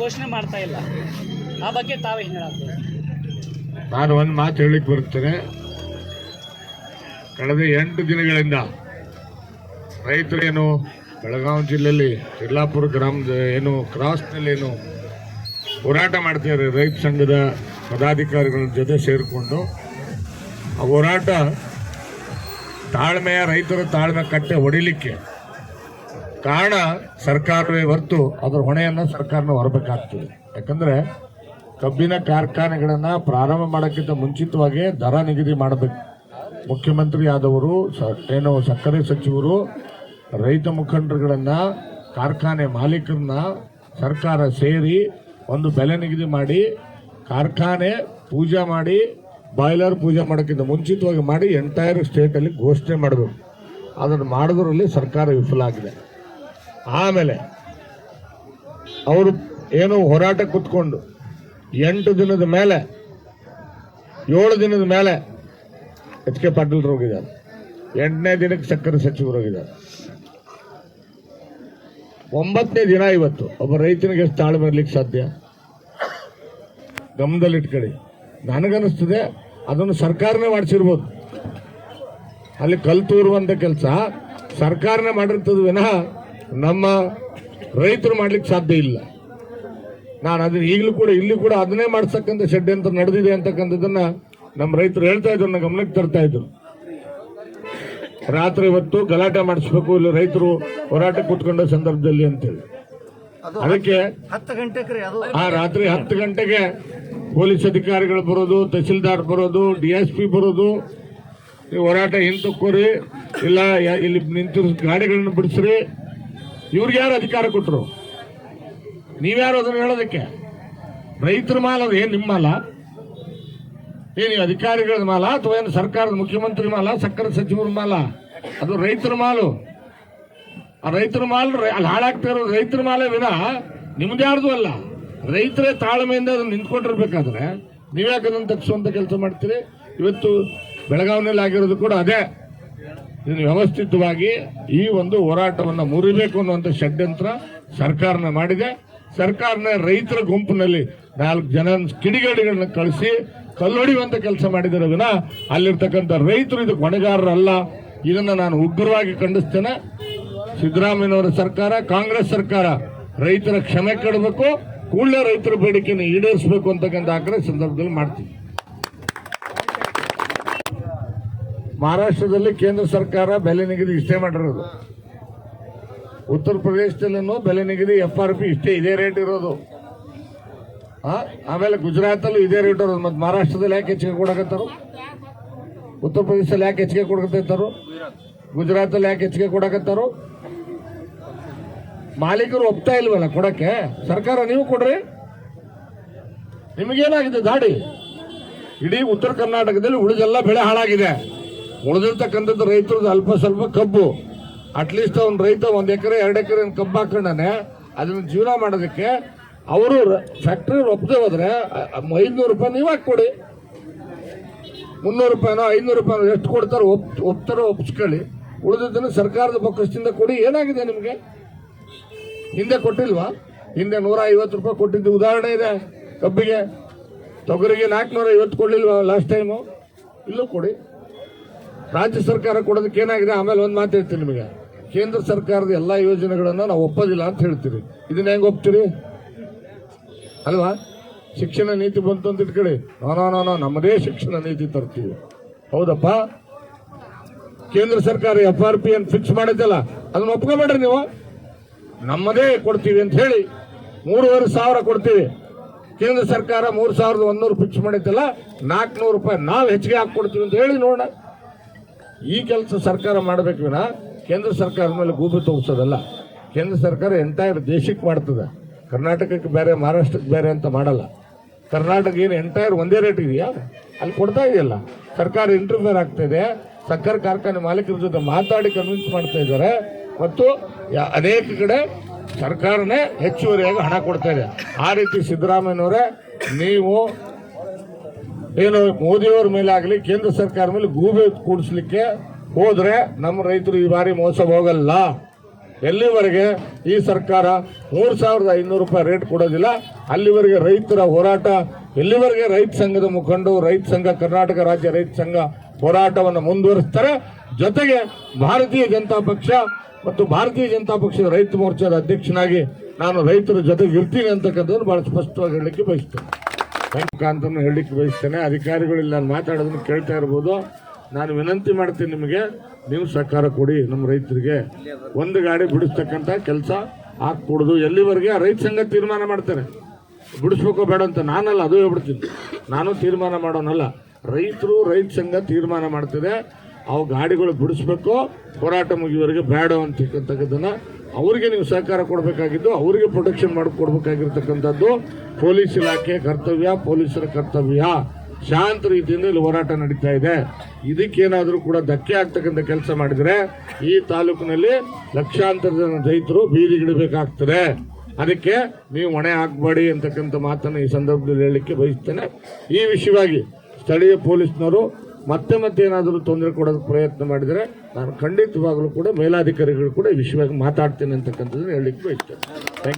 ಘೋಷಣೆ ಮಾಡ್ತಾ ಇಲ್ಲ. ಆ ಬಗ್ಗೆ ತಾವೇ ಹೇಳಿ ನಾನು ಒಂದು ಮಾತು ಹೇಳಿಕ್ ಬರುತ್ತೇನೆ. ಕಳೆದ ಎಂಟು ದಿನಗಳಿಂದ ರೈತರೇನು ಬೆಳಗಾವಿ ಜಿಲ್ಲೆಯಲ್ಲಿ ಯಲ್ಲಾಪುರ ಗ್ರಾಮದ ಏನು ಕ್ರಾಸ್ನಲ್ಲಿ ಏನು ಹೋರಾಟ ಮಾಡ್ತಿದ್ದಾರೆ ರೈತ ಸಂಘದ ಪದಾಧಿಕಾರಿಗಳ ಜೊತೆ ಸೇರಿಕೊಂಡು. ಆ ಹೋರಾಟ ತಾಳ್ಮೆಯ ರೈತರ ತಾಳ್ಮೆ ಕಟ್ಟೆ ಹೊಡಿಲಿಕ್ಕೆ ಕಾರಣ ಸರ್ಕಾರವೇ ಹೊರತು ಅದರ ಹೊಣೆಯನ್ನು ಸರ್ಕಾರನ ಹೊರಬೇಕಾಗ್ತದೆ. ಯಾಕಂದ್ರೆ ಕಬ್ಬಿನ ಕಾರ್ಖಾನೆಗಳನ್ನು ಪ್ರಾರಂಭ ಮಾಡೋಕ್ಕಿಂತ ಮುಂಚಿತವಾಗಿ ದರ ನಿಗದಿ ಮಾಡಬೇಕು. ಮುಖ್ಯಮಂತ್ರಿ ಆದವರು ಏನು ಸಕ್ಕರೆ ಸಚಿವರು, ರೈತ ಮುಖಂಡರುಗಳನ್ನು, ಕಾರ್ಖಾನೆ ಮಾಲೀಕರನ್ನ ಸರ್ಕಾರ ಸೇರಿ ಒಂದು ಬೆಲೆ ನಿಗದಿ ಮಾಡಿ, ಕಾರ್ಖಾನೆ ಪೂಜೆ ಮಾಡಿ, ಬಾಯ್ಲರ್ ಪೂಜೆ ಮಾಡೋಕ್ಕಿಂತ ಮುಂಚಿತವಾಗಿ ಮಾಡಿ, ಎಂಟೈರ್ ಸ್ಟೇಟಲ್ಲಿ ಘೋಷಣೆ ಮಾಡಬೇಕು. ಅದನ್ನು ಮಾಡೋದ್ರಲ್ಲಿ ಸರ್ಕಾರ ವಿಫಲ ಆಗಿದೆ. ಆಮೇಲೆ ಅವರು ಏನು ಹೋರಾಟ ಕುತ್ಕೊಂಡು ಎಂಟು ದಿನದ ಮೇಲೆ, ಏಳು ದಿನದ ಮೇಲೆ ಎಚ್ ಕೆ ಪಾಟೀಲ್ ಹೋಗಿದ್ದಾರೆ. ಎಂಟನೇ ದಿನಕ್ಕೆ ಸಕ್ಕರೆ ಸಚಿವರು ಹೋಗಿದ್ದಾರೆ. ಒಂಬತ್ತನೇ ದಿನ ಇವತ್ತು ಒಬ್ಬ ರೈತನಿಗೆ ಎಷ್ಟು ತಾಳ್ಮೆ ಇರ್ಲಿಕ್ಕೆ ಸಾಧ್ಯ? ಗಮನದಲ್ಲಿಟ್ಕೊಳ್ಳಿ. ನನಗನ್ನಿಸ್ತದೆ, ಅದನ್ನು ಸರ್ಕಾರನೇ ಮಾಡಿಸಿರ್ಬೋದು. ಅಲ್ಲಿ ಕಲ್ತೂರುವಂಥ ಕೆಲಸ ಸರ್ಕಾರನೇ ಮಾಡಿರ್ತದ ವಿನಃ ನಮ್ಮ ರೈತರು ಮಾಡ್ಲಿಕ್ಕೆ ಸಾಧ್ಯ ಇಲ್ಲ. ನಾನು ಅದನ್ನ ಈಗಲೂ ಕೂಡ ಇಲ್ಲಿ ಕೂಡ ಅದನ್ನೇ ಮಾಡ್ಸಕ್ಕಂಥ ಅಂತ ನಡೆದಿದೆ ಅಂತಕ್ಕಂಥದ್ದನ್ನ ನಮ್ಮ ರೈತರು ಹೇಳ್ತಾ ಇದ್ರು ನನ್ನ ಗಮನಕ್ಕೆ ತರ್ತಾ ಇದ್ರು. ರಾತ್ರಿ ಹೊತ್ತು ಗಲಾಟೆ ಮಾಡಿಸ್ಬೇಕು ಇಲ್ಲಿ ರೈತರು ಹೋರಾಟ ಕೂತ್ಕೊಂಡ ಸಂದರ್ಭದಲ್ಲಿ ಅಂತೇಳಿ. ಅದಕ್ಕೆ ಹತ್ತು ಗಂಟೆಗೆ ಆ ರಾತ್ರಿ ಹತ್ತು ಗಂಟೆಗೆ ಪೊಲೀಸ್ ಅಧಿಕಾರಿಗಳು ಬರೋದು ತಹಸೀಲ್ದಾರ್ ಬರೋದು ಡಿ ಎಸ್ ಪಿ ಬರೋದು ಈ ಹೋರಾಟ ಹಿಂತಕ್ಕೋರಿ ಇಲ್ಲ ಇಲ್ಲಿ ನಿಂತಿರೋ ಗಾಡಿಗಳನ್ನು ಬಿಡಿಸ್ರಿ ಇವ್ರಿಗೆ ಯಾರು ಅಧಿಕಾರ ಕೊಟ್ಟರು ನೀವ್ಯಾರು ಅದನ್ನು ಹೇಳೋದಕ್ಕೆ? ರೈತರ ಮಾಲ ಅದು ಏನ್ ನಿಮ್ಮ ಮಾಲ? ಏನು ಅಧಿಕಾರಿಗಳ ಮಾಲ ಅಥವಾ ಏನು ಸರ್ಕಾರದ ಮುಖ್ಯಮಂತ್ರಿ ಮಾಲ, ಸಕ್ಕರೆ ಸಚಿವರ ಮಾಲ? ಅದು ರೈತರ ಮಾಲು. ಆ ರೈತರ ಮಾಲ್ ಅಲ್ಲಿ ಹಾಳಾಗ್ತಾ ಇರೋದು ರೈತರ ಮಾಲೆ ವಿನ. ನಿಮ್ದು ಯಾರ್ದು ಅಲ್ಲ? ರೈತರೇ ತಾಳ್ಮೆಯಿಂದ ಅದನ್ನು ನಿಂತ್ಕೊಂಡಿರ್ಬೇಕಾದ್ರೆ ನೀವ್ಯಾಕೆ ಅದನ್ನು ತಗ್ಸುವಂತ ಕೆಲಸ ಮಾಡ್ತೀರಿ? ಇವತ್ತು ಬೆಳಗಾವಿನಲ್ಲಿ ಆಗಿರೋದು ಕೂಡ ಅದೇ. ಇದನ್ನು ವ್ಯವಸ್ಥಿತವಾಗಿ ಈ ಒಂದು ಹೋರಾಟವನ್ನು ಮುರಿಬೇಕು ಅನ್ನುವಂಥ ಷಡ್ಯಂತ್ರ ಸರ್ಕಾರನ ಮಾಡಿದೆ. ಸರ್ಕಾರನ ರೈತರ ಗುಂಪಿನಲ್ಲಿ ನಾಲ್ಕು ಜನ ಕಿಡಿಗೇಡಿಗಳನ್ನ ಕಳಿಸಿ ಕಲ್ಲೊಡೆಯುವಂತ ಕೆಲಸ ಮಾಡಿದರೆ ವಿನ ಅಲ್ಲಿರ್ತಕ್ಕಂಥ ರೈತರು ಇದು ಹೊಣೆಗಾರರಲ್ಲ. ಇದನ್ನ ನಾನು ಉಗ್ರವಾಗಿ ಖಂಡಿಸ್ತೇನೆ. ಸಿದ್ದರಾಮಯ್ಯನವರ ಸರ್ಕಾರ, ಕಾಂಗ್ರೆಸ್ ಸರ್ಕಾರ ರೈತರ ಕ್ಷಮೆ ಕೇಳಬೇಕು, ಕೂಡಲೇ ರೈತರ ಬೇಡಿಕೆಯನ್ನು ಈಡೇರಿಸಬೇಕು ಅಂತಕ್ಕಂಥ ಆಗ್ರಹ ಸಂದರ್ಭದಲ್ಲಿ ಮಾಡ್ತೀವಿ ಮಹಾರಾಷ್ಟ್ರದಲ್ಲಿ ಕೇಂದ್ರ ಸರ್ಕಾರ ಬೆಲೆ ನಿಗದಿ ಇಷ್ಟೇ ಮಾಡಿರೋದು. ಉತ್ತರ ಪ್ರದೇಶದಲ್ಲೂ ಬೆಲೆ ನಿಗದಿ ಎಫ್ ಆರ್ ಪಿ ಇಷ್ಟೇ ಇದೇ ರೇಟ್ ಇರೋದು? ಆಮೇಲೆ ಗುಜರಾತಲ್ಲೂ ಇದೇ ರೇಟ್ ಇರೋದು. ಮತ್ತೆ ಮಹಾರಾಷ್ಟ್ರದಲ್ಲಿ ಯಾಕೆ ಹೆಚ್ಚಿಗೆ ಕೊಡಕತ್ತಾರು? ಉತ್ತರ ಪ್ರದೇಶದಲ್ಲಿ ಯಾಕೆ ಹೆಚ್ಚಿಗೆ ಕೊಡಕತ್ತಾರು ಗುಜರಾತಲ್ಲಿ ಯಾಕೆ ಹೆಚ್ಚಿಗೆ ಕೊಡಕತ್ತಾರೋ? ಮಾಲೀಕರು ಒಪ್ತಾ ಇಲ್ವಲ್ಲ ಕೊಡಕ್ಕೆ? ಸರ್ಕಾರ ನೀವು ಕೊಡ್ರಿ. ನಿಮಗೇನಾಗಿದೆ ದಾಡಿ? ಇಡೀ ಉತ್ತರ ಕರ್ನಾಟಕದಲ್ಲಿ ಉಳಿದೆಲ್ಲ ಬೆಳೆ ಹಾಳಾಗಿದೆ. ಉಳಿದಿರ್ತಕ್ಕಂಥದ್ದು ರೈತರದ್ದು ಅಲ್ಪ ಸ್ವಲ್ಪ ಕಬ್ಬು. ಅಟ್ಲೀಸ್ಟ್ ಒಂದು ರೈತ ಒಂದು ಎಕರೆ, ಎರಡು ಎಕರೆ ಕಬ್ಬು ಹಾಕೊಂಡಾನೆ ಅದನ್ನ ಜೀವನ ಮಾಡೋದಕ್ಕೆ ಅವರು ಫ್ಯಾಕ್ಟ್ರಿ ಒಪ್ಪದೆ ಹೋದ್ರೆ ಐದ್ನೂರು ರೂಪಾಯಿ ನೀವು ಹಾಕೊಡಿ ಮುನ್ನೂರು ರೂಪಾಯಿನೋ ಐನೂರು ರೂಪಾಯಿನೋ ಎಷ್ಟು ಕೊಡ್ತಾರೋ ಒಪ್, ಒಪ್ತಾರೋ ಒಪ್ಸ್ಕೊಳ್ಳಿ. ಉಳಿದಿದ್ದನ್ನು ಸರ್ಕಾರದ ಬೊಕ್ಕಸದಿಂದ ಕೊಡಿ, ಏನಾಗಿದೆ ನಿಮಗೆ? ಹಿಂದೆ ಕೊಟ್ಟಿಲ್ವಾ? ಹಿಂದೆ ನೂರ ಐವತ್ತು ರೂಪಾಯಿ ಕೊಟ್ಟಿದ್ದು ಉದಾಹರಣೆ ಇದೆ ಕಬ್ಬಿಗೆ. ತೊಗರಿಗೆ ನಾಲ್ಕುನೂರ ಐವತ್ತು ಕೊಡ್ಲಿಲ್ವಾ ಲಾಸ್ಟ್ ಟೈಮು ಇಲ್ಲೂ ಕೊಡಿ. ರಾಜ್ಯ ಸರ್ಕಾರ ಕೊಡೋದಕ್ಕೆ ಏನಾಗಿದೆ? ಆಮೇಲೆ ಒಂದು ಮಾತು ಹೇಳ್ತೀನಿ ನಿಮಗೆ. ಕೇಂದ್ರ ಸರ್ಕಾರದ ಎಲ್ಲ ಯೋಜನೆಗಳನ್ನು ನಾವು ಒಪ್ಪೋದಿಲ್ಲ ಅಂತ ಹೇಳ್ತೀರಿ. ಇದನ್ನ ಹೆಂಗೆ ಒಪ್ತೀರಿ? ಅಲ್ವಾ? ಶಿಕ್ಷಣ ನೀತಿ ಬಂತು ಅಂತ ಇಟ್ಕೊಳ್ಳಿ. ನೋ ನೋ ನೋ ನೋ, ನಮ್ಮದೇ ಶಿಕ್ಷಣ ನೀತಿ ತರ್ತೀವಿ. ಹೌದಪ್ಪ? ಕೇಂದ್ರ ಸರ್ಕಾರ ಎಫ್ ಆರ್ ಪಿ ಅನ್ನು ಫಿಕ್ಸ್ ಮಾಡಿದ್ದಲ್ಲ, ಅದನ್ನ ಒಪ್ಕೊಬೇಡ್ರಿ ನೀವು. ನಮ್ಮದೇ ಕೊಡ್ತೀವಿ ಅಂತ ಹೇಳಿ. ಮೂರುವರೆ ಸಾವಿರ ಕೊಡ್ತೀವಿ. ಕೇಂದ್ರ ಸರ್ಕಾರ ಮೂರು ಸಾವಿರದ ಒಂದೂರು ಫಿಕ್ಸ್ ಮಾಡಿದ್ದಲ್ಲ, ನಾಲ್ಕುನೂರು ರೂಪಾಯಿ ನಾವು ಹೆಚ್ಚಿಗೆ ಹಾಕೊಡ್ತೀವಿ ಅಂತ ಹೇಳಿ ನೋಡೋಣ. ಈ ಕೆಲಸ ಸರ್ಕಾರ ಮಾಡಬೇಕು ವಿನ ಕೇಂದ್ರ ಸರ್ಕಾರದ ಮೇಲೆ ಗೂಬೆ ತೋರಿಸೋದಲ್ಲ. ಕೇಂದ್ರ ಸರ್ಕಾರ ಎಂಟೈರ್ ದೇಶಕ್ಕೆ ಮಾಡ್ತದೆ. ಕರ್ನಾಟಕಕ್ಕೆ ಬೇರೆ, ಮಹಾರಾಷ್ಟ್ರಕ್ಕೆ ಬೇರೆ ಅಂತ ಮಾಡಲ್ಲ. ಕರ್ನಾಟಕ ಏನು ಎಂಟೈರ್ ಒಂದೇ ರೇಟ್ ಇದೆಯಾ? ಅಲ್ಲಿ ಕೊಡ್ತಾ ಇದೆಯಲ್ಲ. ಸರ್ಕಾರ ಇಂಟರ್ಫಿಯರ್ ಆಗ್ತಾ ಇದೆ. ಸಕ್ಕರೆ ಕಾರ್ಖಾನೆ ಮಾಲೀಕರ ಜೊತೆ ಮಾತಾಡಿ ಕನ್ವಿನ್ಸ್ ಮಾಡ್ತಾ ಇದ್ದಾರೆ. ಮತ್ತು ಅನೇಕ ಕಡೆ ಸರ್ಕಾರನೇ ಹೆಚ್ಚುವರಿಯಾಗಿ ಹಣ ಕೊಡ್ತಾ ಇದೆ. ಆ ರೀತಿ ಸಿದ್ದರಾಮಯ್ಯನವರೇ, ನೀವು ಏನು ಮೋದಿಯವ್ರ ಮೇಲೆ ಆಗಲಿ ಕೇಂದ್ರ ಸರ್ಕಾರ ಮೇಲೆ ಗೂಬೆ ಕೂಡಿಸ್ಲಿಕ್ಕೆ ಹೋದ್ರೆ ನಮ್ಮ ರೈತರು ಈ ಬಾರಿ ಮೋಸ ಹೋಗಲ್ಲ. ಎಲ್ಲಿವರೆಗೆ ಈ ಸರ್ಕಾರ ಮೂರು ಸಾವಿರದ ಐನೂರು ರೂಪಾಯಿ ರೇಟ್ ಕೊಡೋದಿಲ್ಲ, ಅಲ್ಲಿವರೆಗೆ ರೈತರ ಹೋರಾಟ, ಎಲ್ಲಿವರೆಗೆ ರೈತ ಸಂಘದ ಮುಖಂಡರು, ರೈತ ಸಂಘ, ಕರ್ನಾಟಕ ರಾಜ್ಯ ರೈತ ಸಂಘ ಹೋರಾಟವನ್ನು ಮುಂದುವರಿಸ್ತಾರೆ. ಜೊತೆಗೆ ಭಾರತೀಯ ಜನತಾ ಪಕ್ಷ ಮತ್ತು ಭಾರತೀಯ ಜನತಾ ಪಕ್ಷದ ರೈತ ಮೋರ್ಚಾದ ಅಧ್ಯಕ್ಷನಾಗಿ ನಾನು ರೈತರ ಜೊತೆಗೆ ಇರ್ತೀನಿ ಅಂತಕ್ಕಂಥದ್ದು ಬಹಳ ಸ್ಪಷ್ಟವಾಗಿ ಹೇಳಲಿಕ್ಕೆ ಬಯಸ್ತೇನೆ. ಮುಖಾಂತರ ಹೇಳಲಿಕ್ಕೆ ಬಯಸ್ತೇನೆ. ಅಧಿಕಾರಿಗಳು ನಾನು ಮಾತಾಡೋದನ್ನು ಕೇಳ್ತಾ ಇರ್ಬೋದು. ನಾನು ವಿನಂತಿ ಮಾಡ್ತೀನಿ ನಿಮಗೆ, ನೀವು ಸಹಕಾರ ಕೊಡಿ ನಮ್ಮ ರೈತರಿಗೆ. ಒಂದು ಗಾಡಿ ಬಿಡಿಸ್ತಕ್ಕಂಥ ಕೆಲಸ ಹಾಕ್ಕೊಡೋದು ಎಲ್ಲಿವರೆಗೆ? ರೈತ ಸಂಘ ತೀರ್ಮಾನ ಮಾಡ್ತಾರೆ. ಬಿಡಿಸ್ಬೇಕೋ ಬೇಡ ಅಂತ ನಾನಲ್ಲ, ಅದು ಹೇಳ್ಬಿಡ್ತೀನಿ. ನಾನು ತೀರ್ಮಾನ ಮಾಡೋನಲ್ಲ. ರೈತರು ರೈತ ಸಂಘ ತೀರ್ಮಾನ ಮಾಡ್ತಿದೆ. ಅವು ಗಾಡಿಗಳು ಬಿಡಿಸ್ಬೇಕು, ಹೋರಾಟ ಮುಗಿಯುವವರೆಗೆ ಬೇಡ ಅಂತಕ್ಕಂಥದ್ದನ್ನ ಅವರಿಗೆ ನೀವು ಸಹಕಾರ ಕೊಡಬೇಕಾಗಿದ್ದು, ಅವರಿಗೆ ಪ್ರೊಟೆಕ್ಷನ್ ಮಾಡಿಕೊಡ್ಬೇಕಾಗಿರ್ತಕ್ಕಂಥದ್ದು ಪೊಲೀಸ್ ಇಲಾಖೆ ಕರ್ತವ್ಯ, ಪೊಲೀಸರ ಕರ್ತವ್ಯ. ಶಾಂತ ರೀತಿಯಿಂದ ಇಲ್ಲಿ ಹೋರಾಟ ನಡೀತಾ ಇದೆ. ಇದಕ್ಕೇನಾದರೂ ಕೂಡ ಧಕ್ಕೆ ಆಗ್ತಕ್ಕಂಥ ಕೆಲಸ ಮಾಡಿದ್ರೆ ಈ ತಾಲೂಕಿನಲ್ಲಿ ಲಕ್ಷಾಂತರ ಜನ ರೈತರು ಬೀದಿಗಿಡಬೇಕಾಗ್ತದೆ ಅದಕ್ಕೆ ನೀವು ಹೊಣೆ ಹಾಕಬೇಡಿ ಅಂತಕ್ಕಂಥ ಮಾತನ್ನು ಈ ಸಂದರ್ಭದಲ್ಲಿ ಹೇಳಲಿಕ್ಕೆ ಬಯಸ್ತೇನೆ. ಈ ವಿಷಯವಾಗಿ ಸ್ಥಳೀಯ ಪೊಲೀಸ್ನವರು ಮತ್ತೆ ಮತ್ತೆ ಏನಾದರೂ ತೊಂದರೆ ಕೊಡೋದಕ್ಕೆ ಪ್ರಯತ್ನ ಮಾಡಿದರೆ ನಾನು ಖಂಡಿತವಾಗಲೂ ಕೂಡ ಮೇಲಾಧಿಕಾರಿಗಳು ಕೂಡ ವಿಷಯವಾಗಿ ಮಾತಾಡ್ತೇನೆ ಅಂತಕ್ಕಂಥದ್ದನ್ನು ಹೇಳಲಿಕ್ಕೆ ಬಯಸ್ತೇನೆ. ಥ್ಯಾಂಕ್